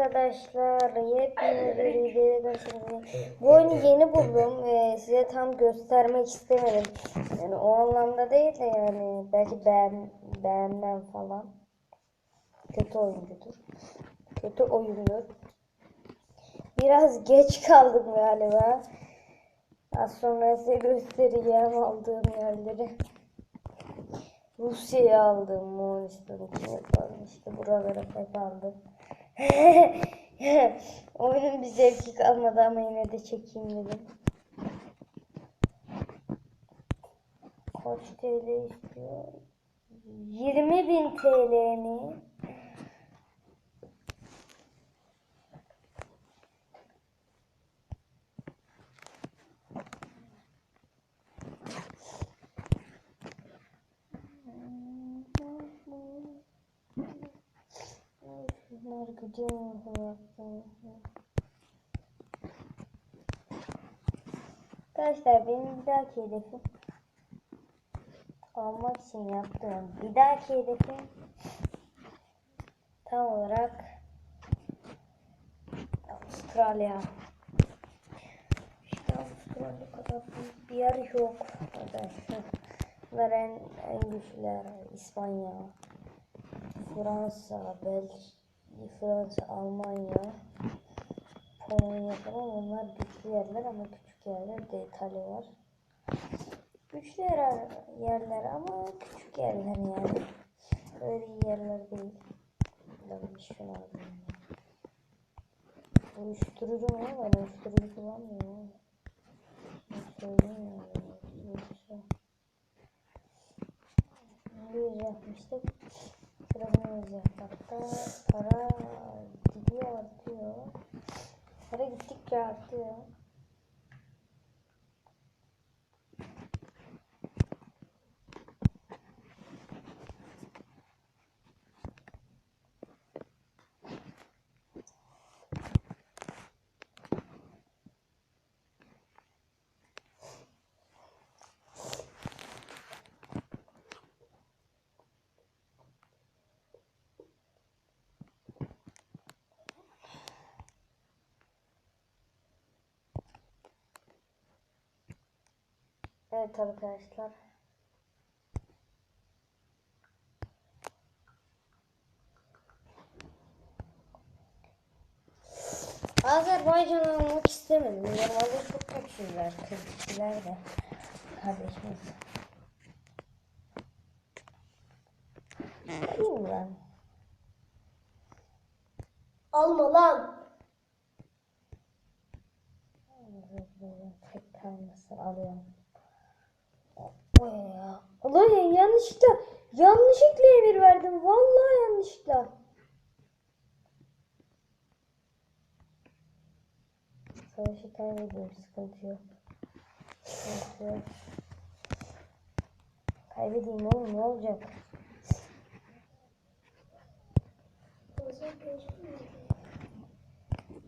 arkadaşlar. Yepyeni bir videoya karşınızdayım. Bu oyunu yeni buldum. Ee, size tam göstermek istemedim. Yani o anlamda değil de yani belki beğen, beğenmem falan. Kötü oyuncudur. Kötü oyundur. Biraz geç kaldım galiba. Az sonra size göstereceğim aldığım yerleri. Rusya'yı aldım. Moğolistan'ı yapalım. İşte buraları hep aldım. Oyunun bir zevki kalmadı ama yine de çekeyim dedim. Kaç TL istiyor? 20 bin TL mi? Gidiyor. Arkadaşlar benim bir dahaki hedefim almak için yaptığım bir dahaki hedefim tam olarak Avustralya. İşte Avustralya kadar bir yer yok arkadaşlar. Bunlar en, en güçlüler. İspanya, Fransa, Belçika, Fransa, Almanya, Polonya falan onlar güçlü yerler ama küçük yerler de İtalya var. Güçlü yer, yerler ama küçük yerler yani. Öyle iyi yerler değil. Ben şunu alayım. Uyuşturucu mu? Ben uyuşturucu kullanmıyorum. Söyleyeyim ya. Yüz yapmıştık. Yüz yapmakta. Para gidiyor artıyor. Para gittikçe artıyor. Evet arkadaşlar. Azerbaycan almak istemedim. Normalde çok güçlüler. Kırkçılar da. Kardeşimiz. Alayım ben. Alma lan. Tek kalmasın alıyorum. Ya. Allah ya yanlışlıkla yanlışlıkla emir verdim. Vallahi yanlışlıkla. Savaşı kaybediyorum sıkıntı yok. Sıkıntı yok. Kaybedeyim oğlum ne olacak?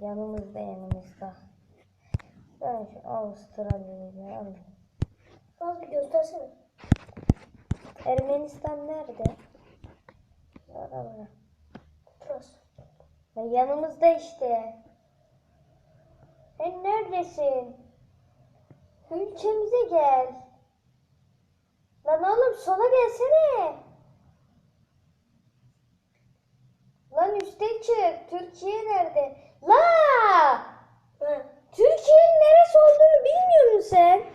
Yanımızda yanımızda. Ben şu Avustralya'yı bir alayım. Az bir göstersene. Ermenistan nerede? Arada. Burası. Ya yanımızda işte. Sen neredesin? Ülkemize gel. Lan oğlum sola gelsene. Lan üste çık. Türkiye nerede? La! Türkiye'nin neresi olduğunu bilmiyor musun sen?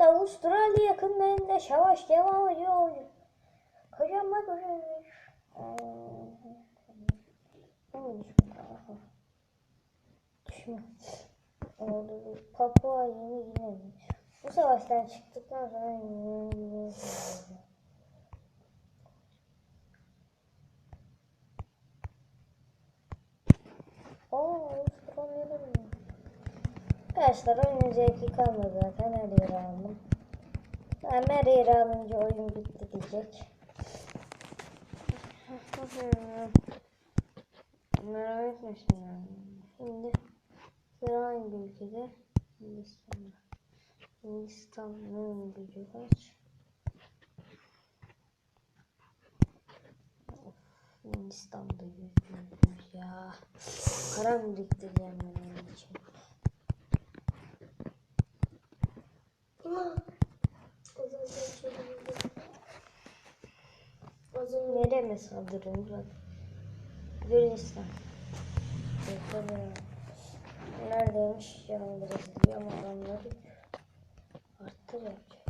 Evet Avustralya yakınlarında savaş devam ediyor. Kocaman. Düşme. Oldu. Papua yeni Gine'miş. Bu savaştan çıktıktan sonra yeni Gine? Arkadaşlar oyunun zevki kalmadı zaten her yeri Amerika'yı alınca oyun bitti diyecek. Merak etme şimdi. Şimdi sıra hangi ülkede? Hindistan'da. Hindistan'ın gücü kaç? Hindistan'da yüzüyoruz ya. Karan dikti benim için. Önce Nereye mi saldırıyorum bak. Bakalım. Neredeymiş? Yanı Brezilya ama adamları arttır yapacak.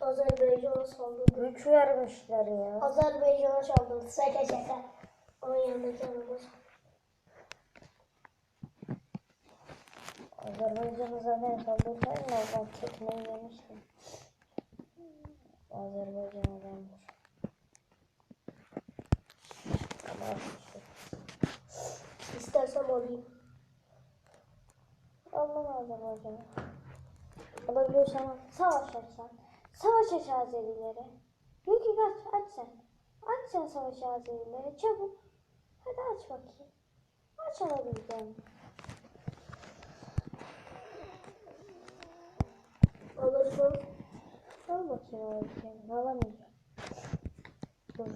Azerbaycan'a saldırdı. Güç vermişler ya. Azerbaycan'a saldırdı. Şaka şaka. Onun yanındaki araba Azerbaycan'a zaten saldırsaydın oradan tekmeyi yemiştim. Azerbaycan adamdır. Ama. İstersem alayım. Allah Azerbaycan'ı. Alabiliyorsan al. savaş açsan. Savaş aç Azerilere. Yok ki kaç aç sen. Aç sen savaş Azerilere çabuk. Hadi aç bakayım. Aç alabileceğim. Alırsam Al bakayım alabileceğim. Alamayacağım. Dur.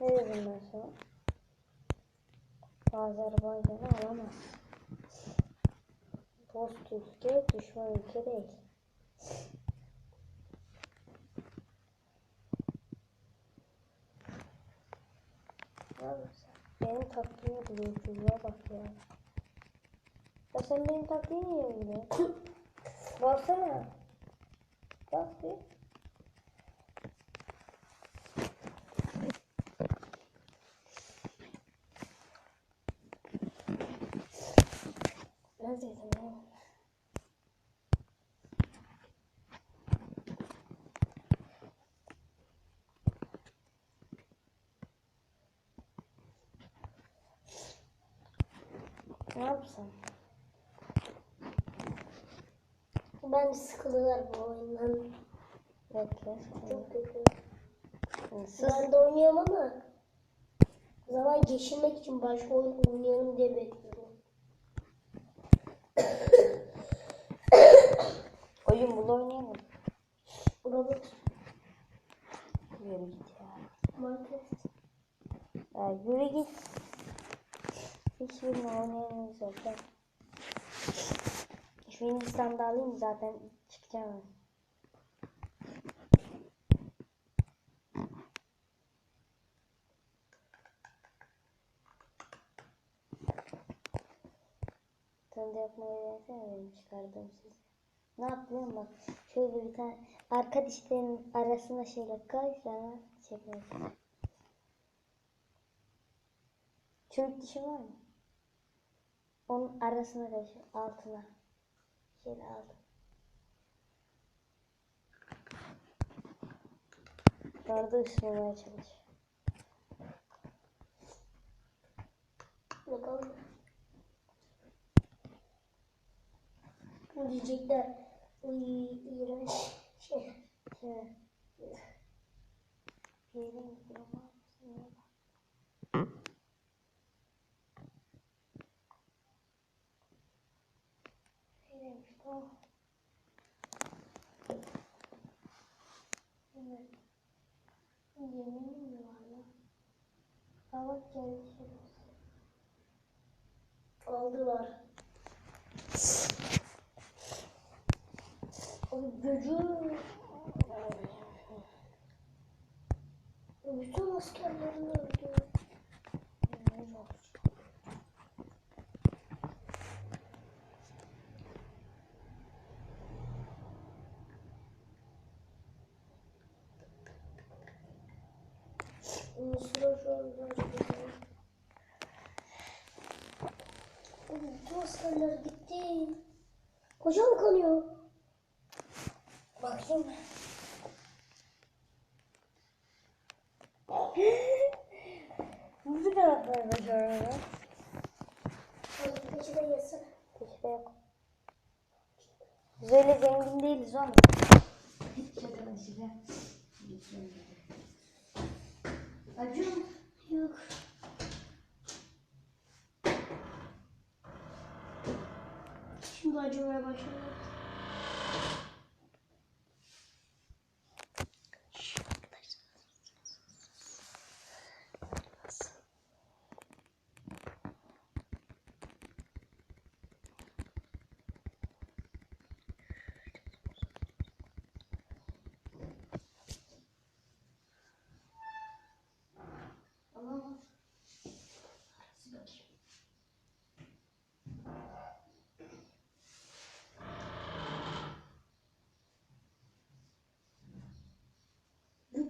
Ne dedim ben sana? Azerbaycan'ı alamaz. Dost ülke, düşman ülke değil. Benim taktiğimi biliyorsun ya bak ya. Ya sen benim taktiğimi niye biliyorsun? Baksana. Bak bir. Neredeydim ya? Ne yapsam? bence sıkılırlar bu oyundan. Bekle. Çok kötü. Sus. Ben de oynuyorum ama zaman geçirmek için başka oyun oynayalım diye bekliyorum. Oyun bul oynayalım. Roblox, Yürü git ya. Minecraft. Ya yürü git. Hiçbirini oynayamayız zaten. Şu Hindistan'da alayım zaten çıkacağım. De yapmayı denesene benim çıkardığım sizi. Ne yapayım bak. Şöyle bir tane arka dişlerin arasına şöyle koy sonra çekmek. Çürük dişi var mı? Onun arasına şu altına. Şöyle aldım. Orada ısınmaya çalış. Bakalım. Diyecekler. Uy, iğrenç şey. Şöyle. Bir yere mi gidiyorum? Neymiş bu? Evet. Aa bak geldi şurası. Aldılar. Ay gözüm. Bütün askerlerini öldü. Ne oldu? Mısır'a şu an başlıyor. Oğlum bütün askerler gitti. Kocam kanıyor. Bakayım. Nasıl kanatlar başarılı? Hadi peçete yesene. Hiçbir yok. Biz öyle zengin değiliz oğlum. Acı? Yok. Şimdi acımaya başladı.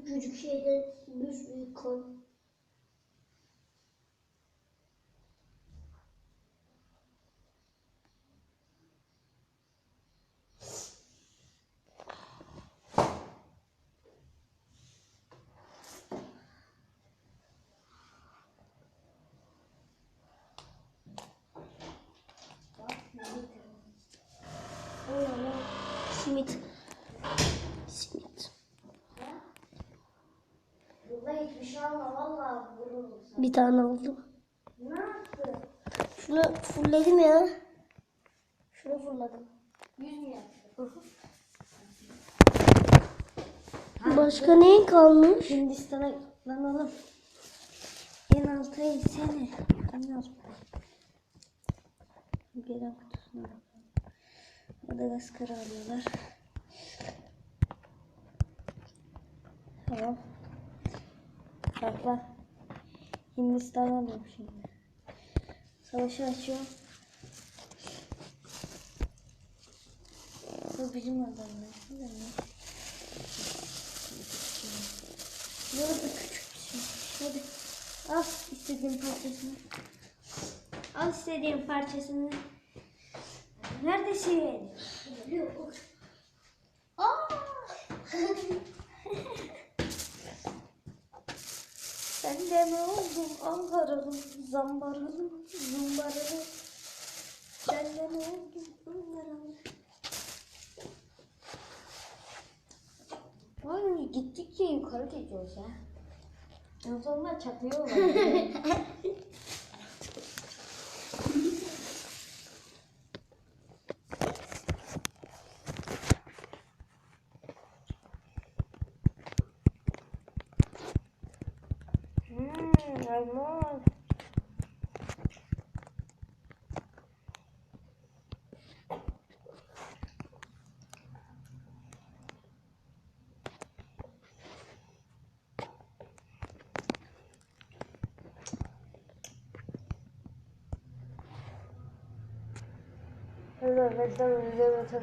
Küçücük şeyden büyük büyük kan. Simit. Simit. Burada hiçbir şey alma valla vururum sana. Bir tane yaptın? Şunu fullledim ya. Şunu fulladım. Başka neyin kalmış? Hindistan'a lan oğlum. En alta insene. Bilmiyorum. Gelen kutusuna bakalım. Madagaskar'ı alıyorlar. Tamam. Bak bak. Hindistan alıyorum şimdi. Savaşı açıyorum. Bu bizim adamlar. Burada küçük bir şey. Hadi. Al istediğin parçasını. Al istediğin parçasını. Neredesin? Yok. Aa! De ne oldun Ankaralı, zambaralı, zumbaralı. Sen de ne oldun Ankaralı? Vay gittikçe yukarı gidiyoruz ha. En sonunda çatlıyorlar. Elmas. Evet, evet.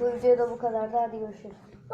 Bu videoda bu kadar. Hadi görüşürüz.